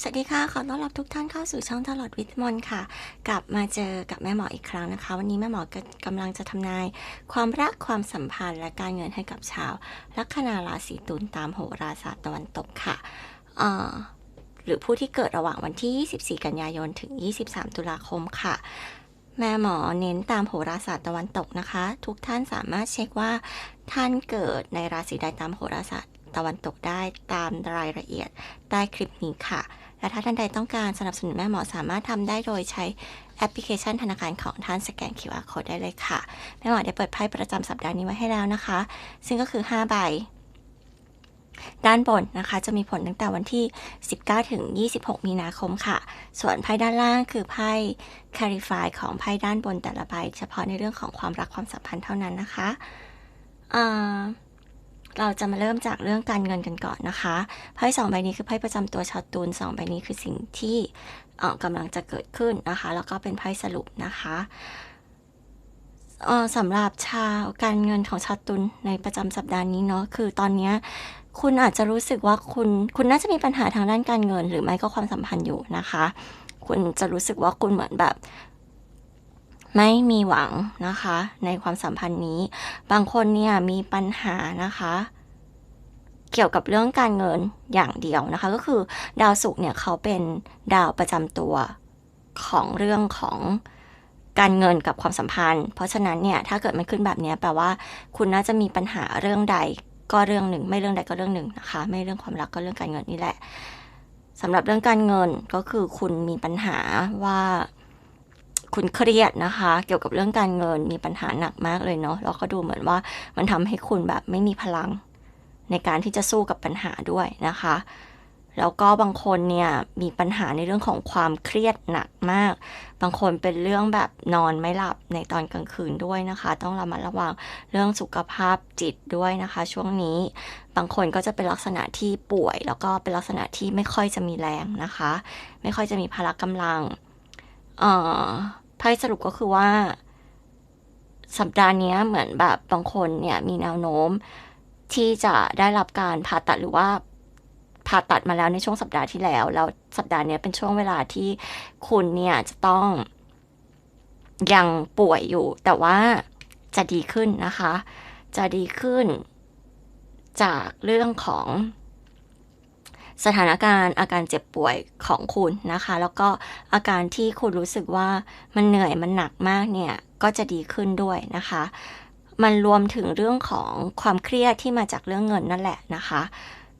สวัสดีค่ะ ขอต้อนรับทุกท่านเข้าสู่ช่องตลอดวิทมนค่ะ กลับมาเจอกับแม่หมออีกครั้งนะคะ วันนี้แม่หมอกำลังจะทำนาย ความรักความสัมพันธ์และการเงินให้กับชาว ลัคนาราศีตุลตามโหราศาสตร์ตะวันตกค่ะหรือผู้ที่เกิดระหว่างวันที่ 24 กันยายนถึง 23 ตุลาคมค่ะแม่หมอเน้นตามโหราศาสตร์ตะวันตกนะคะ ทุกท่านสามารถเช็คว่าท่านเกิดในราศีใดตามโหราศาสตร์ตะวันตกได้ตามรายละเอียดใต้คลิปนี้ค่ะ และถ้าท่านใดต้องการสนับสนุนแม่หมอสามารถทำได้โดยใช้แอปพลิเคชันธนาคารของท่านสแกน QR Code ได้เลยค่ะ แม่หมอได้เปิดไพ่ประจำสัปดาห์นี้ไว้ให้แล้วนะคะ ซึ่งก็คือ 5 ใบ ด้านบนนะคะ จะมีผลตั้งแต่วันที่ 19 ถึง 26 มีนาคมค่ะ ส่วนไพ่ด้านล่างคือไพ่ Clarify ของไพ่ด้านบนแต่ละใบ เฉพาะในเรื่องของความรักความสัมพันธ์เท่านั้นนะคะอ่า เราจะมาเริ่มจากเรื่องการเงินกันก่อนนะคะไพ่สองใบนี้คือไพ่ประจำตัวชาวตูนสองใบนี้คือสิ่งที่เอ่อกำลังจะเกิดขึ้นนะคะ แล้วก็เป็นไพ่สรุปนะคะเอ่อสำหรับชาวการเงินของชาวตุลในประจำสัปดาห์นี้เนาะคือตอนนี้คุณอาจจะรู้สึกว่าคุณคุณน่าจะมีปัญหาทางด้านการเงิน หรือไม่ก็ความสัมพันธ์อยู่นะคะ คุณจะรู้สึกว่าคุณเหมือนแบบไม่มีหวังนะคะ ในความสัมพันธ์นี้ บางคนเนี่ยมีปัญหานะคะ เกี่ยวกับเรื่องการเงินอย่างเดียวนะคะ ก็คือดาวศุกร์เนี่ยเขาเป็นดาวประจำตัวของเรื่องของการเงินกับความสัมพันธ์ เพราะฉะนั้นเนี่ยถ้าเกิดมันขึ้นแบบนี้แปลว่า คุณน่าจะมีปัญหาเรื่องใดก็เรื่องหนึ่ง ไม่เรื่องใดก็เรื่องหนึ่งนะคะ ไม่เรื่องความรักก็เรื่องการเงินนี่แหละสำหรับเรื่องการเงินก็คือคุณมีปัญหาว่าคุณเครียดนะคะ เกี่ยวกับเรื่องการเงินมีปัญหาหนักมากเลยเนาะแล้วก็ดูเหมือนว่ามันทำให้คุณแบบไม่มีพลัง ในการที่จะสู้กับปัญหาด้วยนะคะ แล้วก็บางคนเนี่ยมีปัญหาในเรื่องของความเครียดหนักมาก บางคนเป็นเรื่องแบบนอนไม่หลับในตอนกลางคืนด้วยนะคะ ต้องระมัดระวังเรื่องสุขภาพจิตด้วยนะคะ ช่วงนี้ บางคนก็จะเป็นลักษณะที่ป่วย แล้วก็เป็นลักษณะที่ไม่ค่อยจะมีแรงนะคะ ไม่ค่อยจะมีพละกำลังเอ่อไพ่สรุปก็คือว่าสัปดาห์นี้เหมือนแบบบางคนเนี่ยมีแนวโน้ม ที่จะได้รับการผ่าตัดหรือว่าผ่าตัดมาแล้วในช่วงสัปดาห์ที่แล้ว แล้วสัปดาห์นี้เป็นช่วงเวลาที่คุณเนี่ยจะต้องยังป่วยอยู่ แต่ว่าจะดีขึ้นนะคะ จะดีขึ้น จากเรื่องของสถานการณ์อาการเจ็บป่วยของคุณนะคะ แล้วก็อาการที่คุณรู้สึกว่ามันเหนื่อยมันหนักมากเนี่ย ก็จะดีขึ้นด้วยนะคะ มันรวมถึงเรื่องของความเครียดที่มาจากเรื่องเงินนั่นแหละนะคะ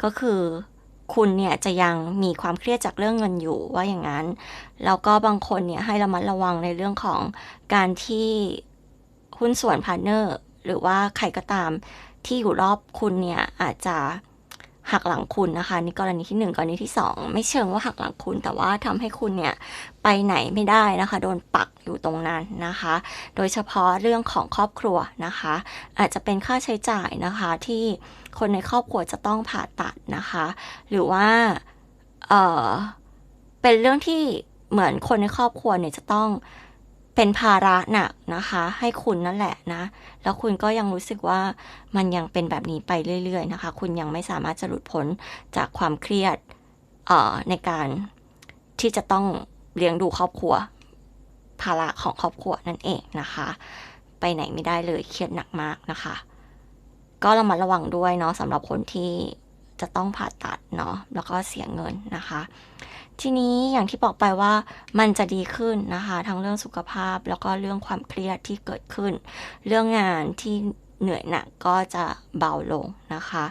ก็คือคุณเนี่ยจะยังมีความเครียดจากเรื่องเงินอยู่ว่าอย่างนั้น แล้วก็บางคนเนี่ยให้ระมัดระวังในเรื่องของการที่หุ้นส่วนพาร์เนอร์หรือว่าใครก็ตามที่อยู่รอบคุณเนี่ยอาจจะ หักหลังคุณนะคะนี่กรณีที่หนึ่งกรณีที่สองไม่เชิงว่าหักหลังคุณ แต่ว่าทำให้คุณเนี่ยไปไหนไม่ได้นะคะ โดนปักอยู่ตรงนั้นนะคะ โดยเฉพาะเรื่องของครอบครัวนะคะ อาจจะเป็นค่าใช้จ่ายนะคะที่คนในครอบครัวจะต้องผ่าตัดนะคะ หรือว่าเออเป็นเรื่องที่เหมือนคนในครอบครัวเนี่ยจะต้อง เป็นภาระหนักนะคะ ให้คุณนั่นแหละนะ แล้วคุณก็ยังรู้สึกว่ามันยังเป็นแบบนี้ไปเรื่อย ๆ นะคะ คุณยังไม่สามารถจะหลุดพ้นจากความเครียดเอ่อในการที่จะต้องเลี้ยงดูครอบครัว ภาระของครอบครัวนั่นเองนะคะ ไปไหนไม่ได้เลยเครียดหนักมากนะคะ ก็ระมัดระวังด้วยเนาะสำหรับคนที่ จะต้องผ่าตัดเนาะแล้วก็เสียเงินนะคะ ทีนี้อย่างที่บอกไปว่ามันจะดีขึ้นนะคะ ทั้งเรื่องสุขภาพแล้วก็เรื่องความเครียดที่เกิดขึ้น เรื่องงานที่เหนื่อยหนักก็จะเบาลงนะคะ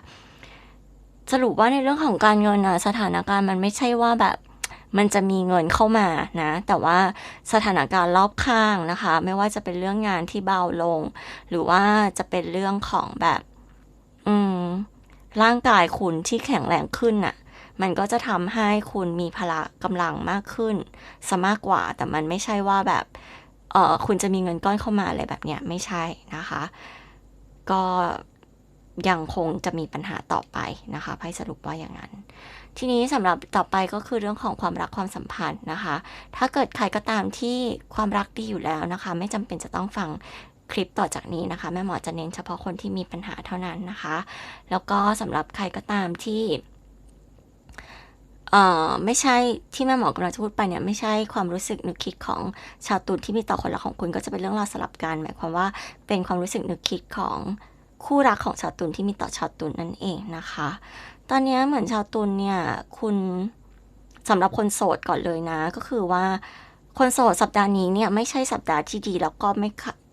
สรุปว่าในเรื่องของการเงินนะสถานการณ์มันไม่ใช่ว่าแบบมันจะมีเงินเข้ามานะ แต่ว่าสถานการณ์รอบข้างนะคะ ไม่ว่าจะเป็นเรื่องงานที่เบาลง หรือว่าจะเป็นเรื่องของแบบ ร่างกายคุณที่แข็งแรงขึ้นน่ะ มันก็จะทำให้คุณมีพละกำลังมากขึ้นซะมากกว่า แต่มันไม่ใช่ว่าแบบเออคุณจะมีเงินก้อนเข้ามาอะไรแบบเนี้ยไม่ใช่นะคะ ก็ยังคงจะมีปัญหาต่อไปนะคะไพ่สรุปว่าอย่างนั้น ทีนี้สำหรับต่อไปก็คือเรื่องของความรักความสัมพันธ์นะคะ ถ้าเกิดใครก็ตามที่ความรักดีอยู่แล้วนะคะ ไม่จำเป็นจะต้องฟัง คลิปต่อจากนี้นะคะ แม่หมอจะเน้นเฉพาะคนที่มีปัญหาเท่านั้นนะคะ แล้วก็สำหรับใครก็ตามที่เอ่อไม่ใช่ที่แม่หมอกำลังจะพูดไปเนี่ยไม่ใช่ความรู้สึกนึกคิดของชาวตุลที่มีต่อคนรักของคุณก็จะเป็นเรื่องราวสลับกันหมายความว่าเป็นความรู้สึกนึกคิดของคู่รักของชาวตุลที่มีต่อชาวตุลนั่นเองนะคะ ตอนนี้เหมือนชาวตุลเนี่ยคุณสำหรับคนโสดก่อนเลยนะ ก็คือว่าคนโสดสัปดาห์นี้เนี่ยไม่ใช่สัปดาห์ที่ดีแล้วก็ไม่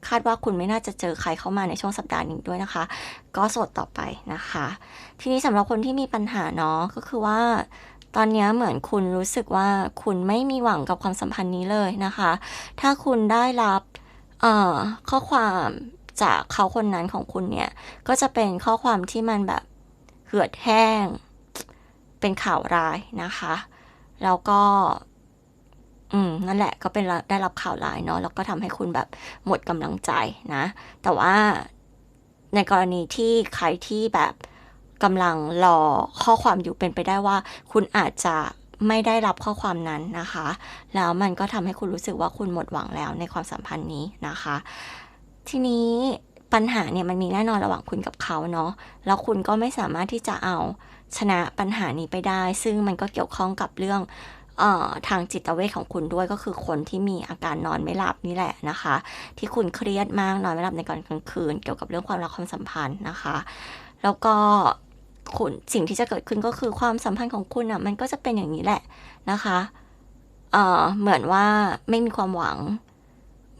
คาดว่าคุณไม่น่าจะเจอใครเข้ามาในช่วงสัปดาห์นี้ด้วยนะคะ ก็สดต่อไปนะคะ ทีนี้สำหรับคนที่มีปัญหาเนาะก็คือว่าตอนนี้เหมือนคุณรู้สึกว่าคุณไม่มีหวังกับความสัมพันธ์นี้เลยนะคะ ถ้าคุณได้รับข้อความจากเขาคนนั้นของคุณเนี่ย ก็จะเป็นข้อความที่มันแบบเหือดแห้ง เป็นข่าวร้ายนะคะ แล้วก็ อืมนั่นแหละก็เป็นได้รับข่าวร้ายเนาะแล้วก็ทำให้คุณแบบหมดกำลังใจนะ แต่ว่าในกรณีที่ใครที่แบบกำลังรอข้อความอยู่เป็นไปได้ว่า คุณอาจจะไม่ได้รับข้อความนั้นนะคะ แล้วมันก็ทำให้คุณรู้สึกว่าคุณหมดหวังแล้วในความสัมพันธ์นี้นะคะ ทีนี้ปัญหาเนี่ยมันมีแน่นอนระหว่างคุณกับเขาเนาะแล้วคุณก็ไม่สามารถที่จะเอาชนะปัญหานี้ไปได้ ซึ่งมันก็เกี่ยวข้องกับเรื่อง ทางจิตเวชของคุณด้วยก็คือคนที่มีอาการนอนไม่หลับนี่แหละนะคะ ที่คุณเครียดมากนอนไม่หลับในกลางคืน เกี่ยวกับเรื่องความรักความสัมพันธ์นะคะ แล้วก็คุณสิ่งที่จะเกิดขึ้นก็คือความสัมพันธ์ของคุณอะมันก็จะเป็นอย่างนี้แหละนะคะเเหมือนว่าไม่มีความหวัง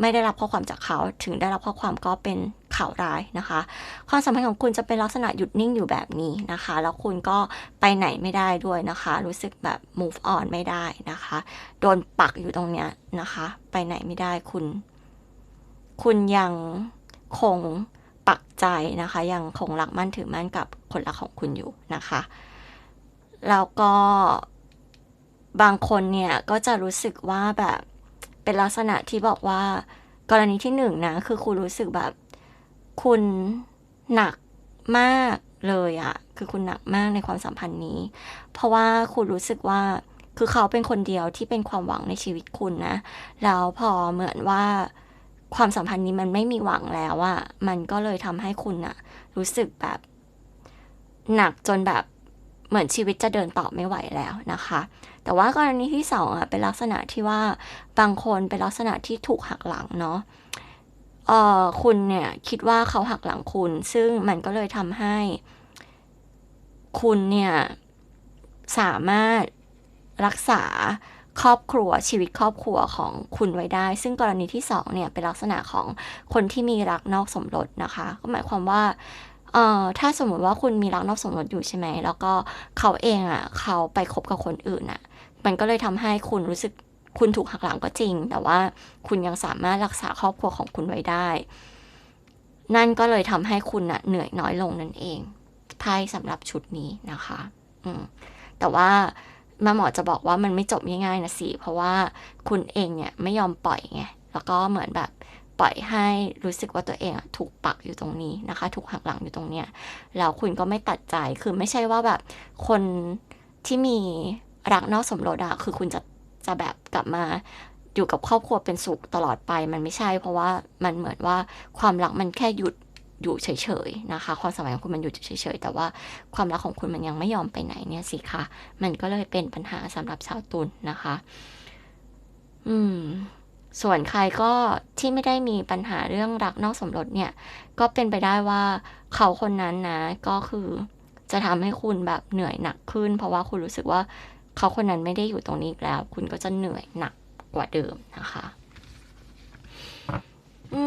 ไม่ได้รับข้อความจากเขา ถึงได้รับข้อความก็เป็นข่าวร้ายนะคะ ความสัมพันธ์ของคุณจะเป็นลักษณะหยุดนิ่งอยู่แบบนี้นะคะ แล้วคุณก็ไปไหนไม่ได้ด้วยนะคะ รู้สึกแบบ move on ไม่ได้นะคะ โดนปักอยู่ตรงเนี้ยนะคะ ไปไหนไม่ได้คุณ คุณยังคงปักใจนะคะ ยังคงรักมั่นถือมั่นกับคนรักของคุณอยู่นะคะ แล้วก็บางคนเนี่ยก็จะรู้สึกว่าแบบ เป็นลักษณะที่บอกว่า กรณีที่หนึ่งนะ คือคุณรู้สึกแบบ คุณหนักมากเลยอะคือคุณหนักมากในความสัมพันธ์นี้ เพราะว่าคุณรู้สึกว่าคือเขาเป็นคนเดียวที่เป็นความหวังในชีวิตคุณนะ แล้วพอเหมือนว่าความสัมพันธ์นี้มันไม่มีหวังแล้วอะมันก็เลยทำให้คุณอะรู้สึกแบบ หนักจนแบบเหมือนชีวิตจะเดินต่อไม่ไหวแล้วนะคะ แต่ว่ากรณีที่สองอะเป็นลักษณะที่ว่าบางคนเป็นลักษณะที่ถูกหักหลังเนาะเออคุณเนี่ยคิดว่าเขาหักหลังคุณ ซึ่งมันก็เลยทำให้ คุณเนี่ยสามารถรักษาครอบครัวชีวิตครอบครัวของคุณไว้ได้ ซึ่งกรณีที่สองเนี่ยเป็นลักษณะของคนที่มีรักนอกสมรสนะคะ ก็หมายความว่า เอ่อถ้าสมมติว่าคุณมีรักนอกสมรสอยู่ใช่ไหม แล้วก็เขาเองอะ เขาไปคบกับคนอื่นอะ มันก็เลยทำให้คุณรู้สึกคุณถูกหักหลังก็จริง แต่ว่าคุณยังสามารถรักษาครอบครัวของคุณไว้ได้ นั่นก็เลยทำให้คุณน่ะเหนื่อยน้อยลงนั่นเองไพ่สำหรับชุดนี้นะคะ อืมแต่ว่าม่หมอจะบอกว่ามันไม่จบง่ายๆนะสิ เพราะว่าคุณเองเนี่ยไม่ยอมปล่อยไง แล้วก็เหมือนแบบ ปล่อยให้รู้สึกว่าตัวเองถูกปักอยู่ตรงนี้นะคะ ถูกหักหลังอยู่ตรงเนี้ยแล้วคุณก็ไม่ตัดใจคือไม่ใช่ว่าแบบคนที่มีรักนอกสมรสอะคือคุณจะจะแบบกลับมาอยู่กับครอบครัวเป็นสุขตลอดไปมันไม่ใช่ เพราะว่ามันเหมือนว่าความรักมันแค่หยุดอยู่เฉยๆนะคะ ความสัมพันธ์ของคุณมันอยู่เฉยๆแต่ว่าความรักของคุณมันยังไม่ยอมไปไหนเนี่ยสิคะมันก็เลยเป็นปัญหาสำหรับชาวตุลนนะคะ อืม ส่วนใครก็ที่ไม่ได้มีปัญหาเรื่องรักนอกสมรสเนี่ย ก็เป็นไปได้ว่าเขาคนนั้นนะ ก็คือจะทำให้คุณแบบเหนื่อยหนักขึ้น เพราะว่าคุณรู้สึกว่าเขาคนนั้นไม่ได้อยู่ตรงนี้อีกแล้ว คุณก็จะเหนื่อยหนักกว่าเดิมนะคะ อื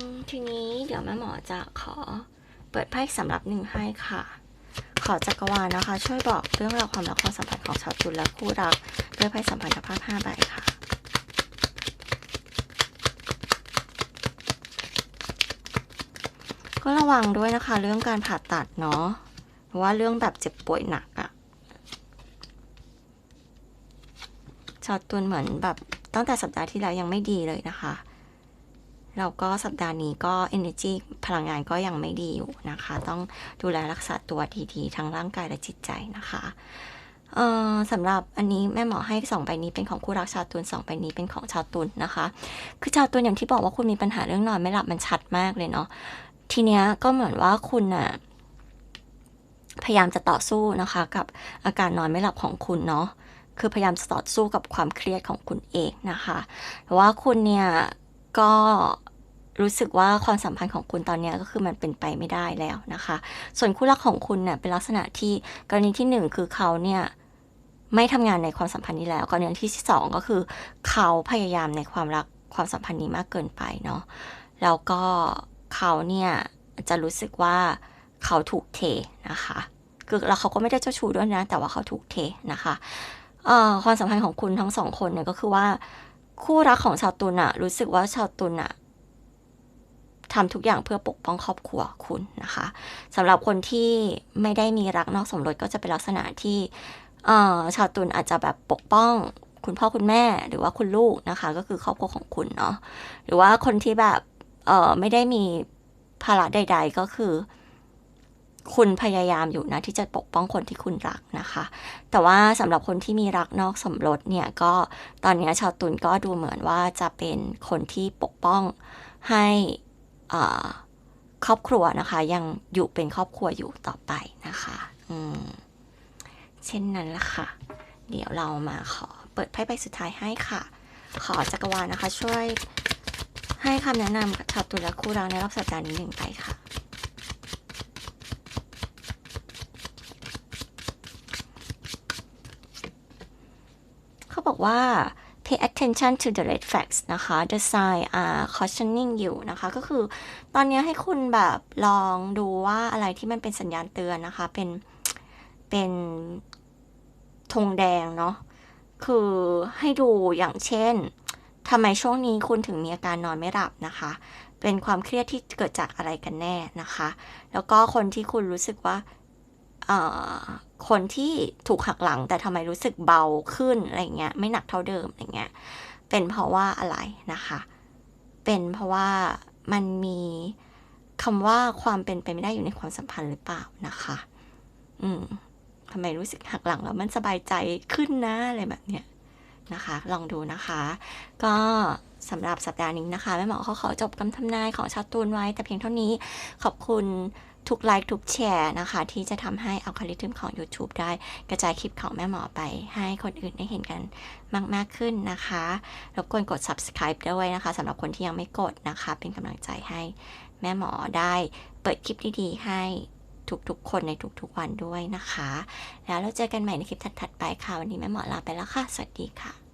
ม ทีนี้เดี๋ยวแม่หมอจะขอเปิดไพ่สำหรับหนึ่งให้ค่ะ ขอจักรวาลนะคะ ช่วยบอกเรื่องราวความรักความสัมพันธ์ของชาวตุลและคู่รักด้วยไพ่สัมพันธภาพ5ใบค่ะ ก็ระวังด้วยนะคะ เรื่องการผ่าตัดเนาะเพราะว่าเรื่องแบบเจ็บป่วยหนักอะชาวตุลเหมือนแบบตั้งแต่สัปดาห์ที่แล้วยังไม่ดีเลยนะคะแล้วก็สัปดาห์นี้ก็ energy พลังงานก็ยังไม่ดีอยู่นะคะ ต้องดูแลรักษาตัวดีๆทั้งร่างกายและจิตใจนะคะสำหรับอันนี้แม่หมอให้สองใบนี้เป็นของคู่รักชาวตุลสองใบนี้เป็นของชาวตุลนะคะ คือชาวตุลอย่างที่บอกว่าคุณมีปัญหาเรื่องนอนไม่หลับมันชัดมากเลยเนาะ ทีเนี้ยก็เหมือนว่าคุณอะพยายามจะต่อสู้นะคะ กับอาการนอนไม่หลับของคุณเนาะคือพยายามจะต่อสู้กับความเครียดของคุณเองนะคะแต่ว่าคุณเนี่ยก็รู้สึกว่าความสัมพันธ์ของคุณตอนนี้ก็คือมันเป็นไปไม่ได้แล้วนะคะ ส่วนคู่รักของคุณเนี่ยเป็นลักษณะที่กรณีที่หนึ่งคือเขาเนี่ยไม่ทำงานในความสัมพันธ์นี้แล้ว กรณีที่สองก็คือ เขาพยายามในความรักความสัมพันธ์นี้มากเกินไปเนาะแล้วก็ เขาเนี่ยจะรู้สึกว่าเขาถูกเทนะคะคือแล้วเขาก็ไม่ได้เจ้าชู้ด้วยนะ แต่ว่าเขาถูกเทนะคะความสัมพันธ์ของคุณทั้งสองคนเนี่ยก็คือว่า คู่รักของชาวตุลอะรู้สึกว่าชาวตุลอะทำทุกอย่างเพื่อปกป้องครอบครัวคุณนะคะสำหรับคนที่ไม่ได้มีรักนอกสมรสก็จะเป็นลักษณะที่ชาวตุลอาจจะแบบปกป้อง คุณพ่อคุณแม่หรือว่าคุณลูกนะคะ ก็คือครอบครัวของคุณเนาะหรือว่าคนที่แบบ เออไม่ได้มีภาระใด ๆ ก็คือ คุณพยายามอยู่นะ ที่จะปกป้องคนที่คุณรักนะคะ แต่ว่าสำหรับคนที่มีรักนอกสมรสเนี่ยก็ตอนนี้ชาวตุลก็ดูเหมือนว่าจะเป็นคนที่ปกป้องให้อ่าครอบครัวนะคะ ยังอยู่เป็นครอบครัวอยู่ต่อไปนะคะ อืม เช่นนั้นละค่ะ เดี๋ยวเรามาขอเปิดไพ่ใบสุดท้ายให้ค่ะ ขอจักรวาลนะคะ ช่วย ให้คำแนะนำกับชาวตุลและคู่รักในรอบสัปดาห์นี้หนึ่งไปค่ะ เขาบอกว่า pay attention to the red flags นะคะ the sign are cautioning you นะคะ ก็คือตอนนี้ให้คุณแบบลองดูว่าอะไรที่มันเป็นสัญญาณเตือนนะคะ เป็น เป็นธงแดงเนาะ คือให้ดูอย่างเช่น ทำไมช่วงนี้คุณถึงมีอาการนอนไม่หลับนะคะ เป็นความเครียดที่เกิดจากอะไรกันแน่นะคะ แล้วก็คนที่คุณรู้สึกว่าคนที่ถูกหักหลัง แต่ทำไมรู้สึกเบาขึ้นอะไรเงี้ยไม่หนักเท่าเดิมอะไรเงี้ยเป็นเพราะว่าอะไรนะคะ เป็นเพราะว่ามันมีคำว่าความเป็นไปไม่ได้อยู่ในความสัมพันธ์หรือเปล่านะคะ อืมทำไมรู้สึกหักหลังแล้วมันสบายใจขึ้นนะอะไรแบบเนี้ย นะคะ ลองดูนะคะ ก็สำหรับสัปดาห์นี้นะคะแม่หมอเขาขอจบคำทำนายของชาวตูนไว้ แต่เพียงเท่านี้ขอบคุณทุกไลค์ทุกแชร์นะคะ ที่จะทำให้อัลกอริทึมของ YouTube ได้กระจายคลิปของแม่หมอไป ให้คนอื่นได้เห็นกันมากมากขึ้นนะคะรบกวนกด subscribe ด้วยนะคะสำหรับคนที่ยังไม่กดนะคะ เป็นกำลังใจให้แม่หมอได้เปิดคลิปดีๆให้ ทุกๆ คนในทุกๆวันด้วยนะคะ แล้วเราเจอกันใหม่ในคลิปถัดๆไปค่ะ วันนี้แม่หมอลาไปแล้วค่ะ สวัสดีค่ะ